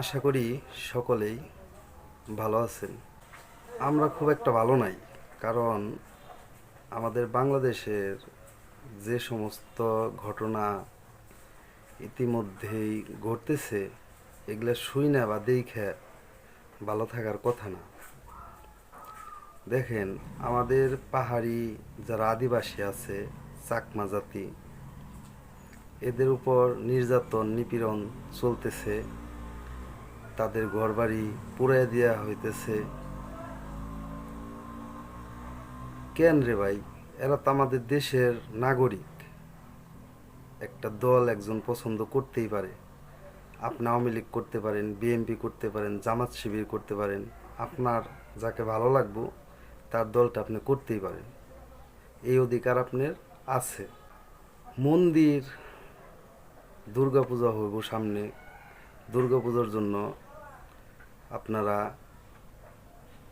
আশা করি সকলেই ভালো আছেন। আমরা খুব একটা ভালো নাই, কারণ আমাদের বাংলাদেশের যে সমস্ত ঘটনা ইতিমধ্যেই ঘটতেছে, এগুলো শুই না বা দেখে ভালো থাকার কথা না। দেখেন, আমাদের পাহাড়ি যারা আদিবাসী আছে, চাকমা জাতি, এদের উপর নির্যাতন, নিপীড়ন চলতেছে। তাদের ঘরবাড়ি পুড়াই দেওয়া হইতেছে। কেন রে ভাই? এরা তো আমাদের দেশের নাগরিক। একটা দল একজন পছন্দ করতেই পারে। আপনি আওয়ামী লীগ করতে পারেন, বিএনপি করতে পারেন, জামাত শিবির করতে পারেন, আপনার যাকে ভালো লাগবো, তার দলটা আপনি করতেই পারেন। এই অধিকার আপনার আছে। মন্দির, দুর্গাপূজা হইব সামনে। দুর্গাপূজার জন্য আপনারা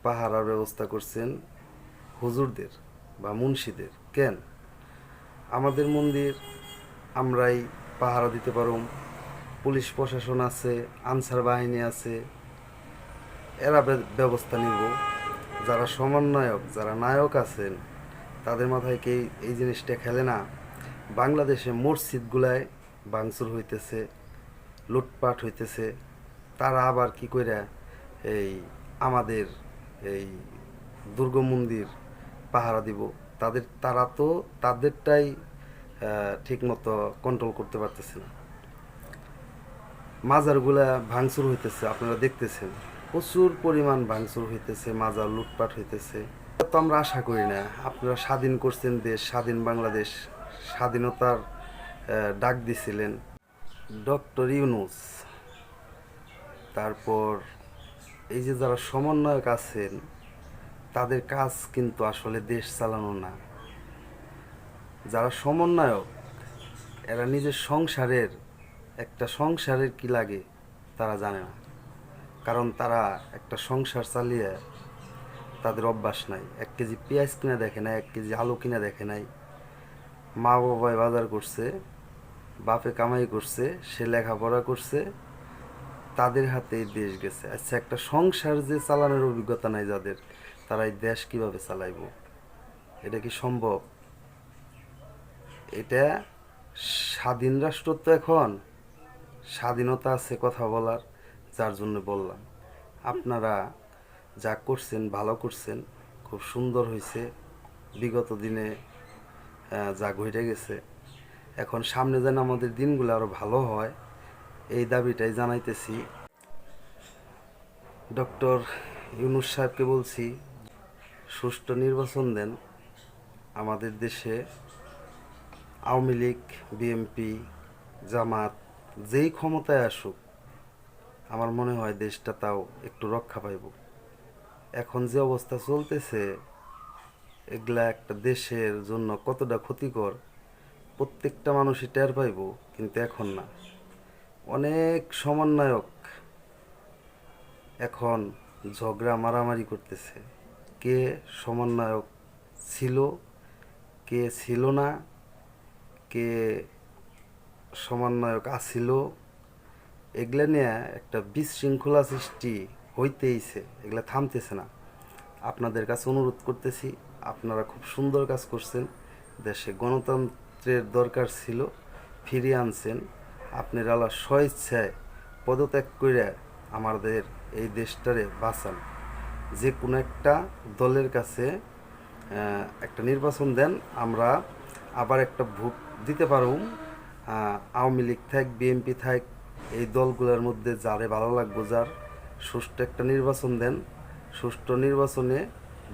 পাহারার ব্যবস্থা করছেন হুজুরদের বা মুন্সিদের। কেন? আমাদের মন্দির, আমরাই পাহারা দিতে পারুম। পুলিশ প্রশাসন আছে, আনসার বাহিনী আছে, এরা ব্যবস্থা নিব। যারা সমন্বয়ক, যারা নায়ক আছেন, তাদের মাথায় কি এই- জিনিসটা খেলে না? বাংলাদেশে মসজিদগুলায় ভাঙচুর হইতেছে, লুটপাট হইতেছে, তারা আবার কি কইরা এই আমাদের এই দুর্গ মন্দির পাহারা দিব। তাদের, তারা তো তাদেরটাই ঠিক মতো কন্ট্রোল করতে পারতেছে না। মাজারগুলা ভাঙচুর হইতেছে, আপনারা দেখতেছেন। প্রচুর পরিমাণ ভাঙচুর হইতেছে, মাজার লুটপাট হইতেছে। তো আমরা আশা করি না। আপনারা স্বাধীন করছেন দেশ, স্বাধীন বাংলাদেশ, স্বাধীনতার ডাক দিছিলেন ডক্টর ইউনুস। তারপর এই যে যারা সমন্বয়ক আছেন, তাদের কাজ কিন্তু আসলে দেশ চালানো না। যারা সমন্বয়ক, এরা নিজের সংসারের, একটা সংসারের কি লাগে তারা জানে না। কারণ তারা একটা সংসার চালিয়ে তাদের অভ্যাস নাই। এক কেজি পেঁয়াজ কিনা দেখে নাই, এক কেজি আলু কিনা দেখে নাই। মা বাবাই বাজার করছে, বাপে কামাই করছে, সে লেখাপড়া করছে তাদের হাতে দেশ গেছে। আচ্ছা একটা সংসার যে চালানোর অভিজ্ঞতা নাই যাদের, তারা এই দেশ কীভাবে চালাইব? এটা কি সম্ভব? এটা স্বাধীন রাষ্ট্র তো এখন। স্বাধীনতা আছে কথা বলার, যার জন্য বললাম। আপনারা যা করছেন, ভালো করছেন, খুব সুন্দর হয়েছে বিগত দিনে যা ঘটে গেছে। এখন সামনে যেন আমাদের দিনগুলো আরও ভালো হয়। এই দাবিটাই জানাইতেছি। ডক্টর ইউনুস সাহেবকে বলছি, সুষ্ঠু নির্বাচন দেন আমাদের দেশে আওয়ামী লীগ বিএমপি জামাত যেই ক্ষমতায় আসুক, আমার মনে হয় দেশটা তাও একটু রক্ষা পাইব। এখন যে অবস্থা চলতেছে, এগুলা একটা দেশের জন্য কতটা ক্ষতিকর, প্রত্যেকটা মানুষই টের পাইব, কিন্তু এখন না। অনেক সমন্বয়ক এখন ঝগড়া মারামারি করতেছে। কে সমন্বয়ক ছিল, কে ছিল না, কে সমন্বয়ক আসিল এগুলা নিয়ে একটা বিশৃঙ্খলা সৃষ্টি হইতেইছে, এগুলা থামতেছে না। আপনাদের কাছে অনুরোধ করতেছি, আপনারা খুব সুন্দর কাজ করছেন, দেশে গণতন্ত্রের দরকার ছিল, ফিরিয়ে আনছেন। আপনার আল্লাহ স্বইচ্ছায় পদত্যাগ করে আমাদের এই দেশটারে বাঁচান। যে কোনো একটা দলের কাছে একটা নির্বাচন দেন, আমরা আবার একটা ভোট দিতে পারব। আওয়ামী লীগ থাক, বিএনপি থাক, এই দলগুলোর মধ্যে যারে ভালো লাগবো, যার সুষ্ঠু একটা নির্বাচন দেন। সুষ্ঠু নির্বাচনে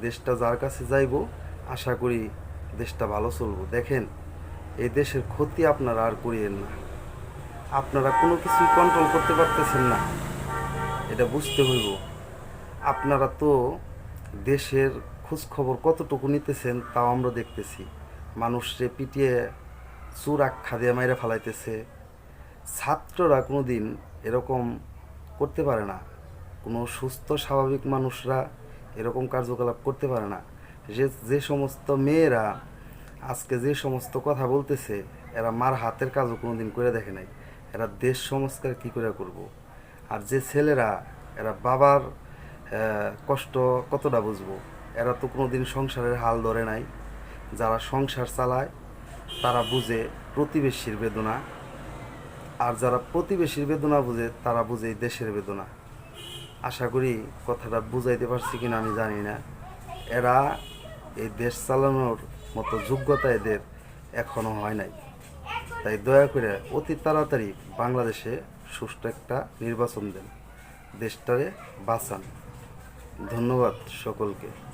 দেশটা যার কাছে যাইব, আশা করি দেশটা ভালো চলবো। দেখেন, এই দেশের ক্ষতি আপনারা আর করিয়েন না। আপনারা কোনো কিছুই কন্ট্রোল করতে পারতেছেন না। এটা বুঝতে হইব। আপনারা তো দেশের খোঁজ খবর কতটুকু নিতেছেন তাও আমরা দেখতেছি। মানুষরে পিটিয়ে চুর আখ্যা দিয়ে মাইরে ফেলাইতেছে, ছাত্ররা কোনো দিন এরকম করতে পারে না। কোনো সুস্থ, স্বাভাবিক মানুষরা এরকম কার্যকলাপ করতে পারে না। যে যে সমস্ত মেয়েরা আজকে যে সমস্ত কথা বলতেছে, এরা মার হাতের কাজও কোনো দিন করে দেখে নাই। এরা দেশ সংস্কার কি করে করব? আর যে ছেলেরা, এরা বাবার কষ্ট কতটা বুঝব? এরা তো কোনো দিন সংসারের হাল ধরে নাই। যারা সংসার চালায়, তারা বুঝে প্রতিবেশীর বেদনা। আর যারা প্রতিবেশীর বেদনা বুঝে, তারা বুঝে দেশের বেদনা। আশা করি কথাটা বুঝাইতে পারছি কিনা আমি জানি না। এরা এই দেশ চালানোর মতো যোগ্যতা এদের এখনও হয় নাই। তাই দয়া করে অতি তাড়াতাড়ি বাংলাদেশে সুষ্ঠু একটা নির্বাচন দেন। দেশটারে বাঁচান। ধন্যবাদ সকলকে।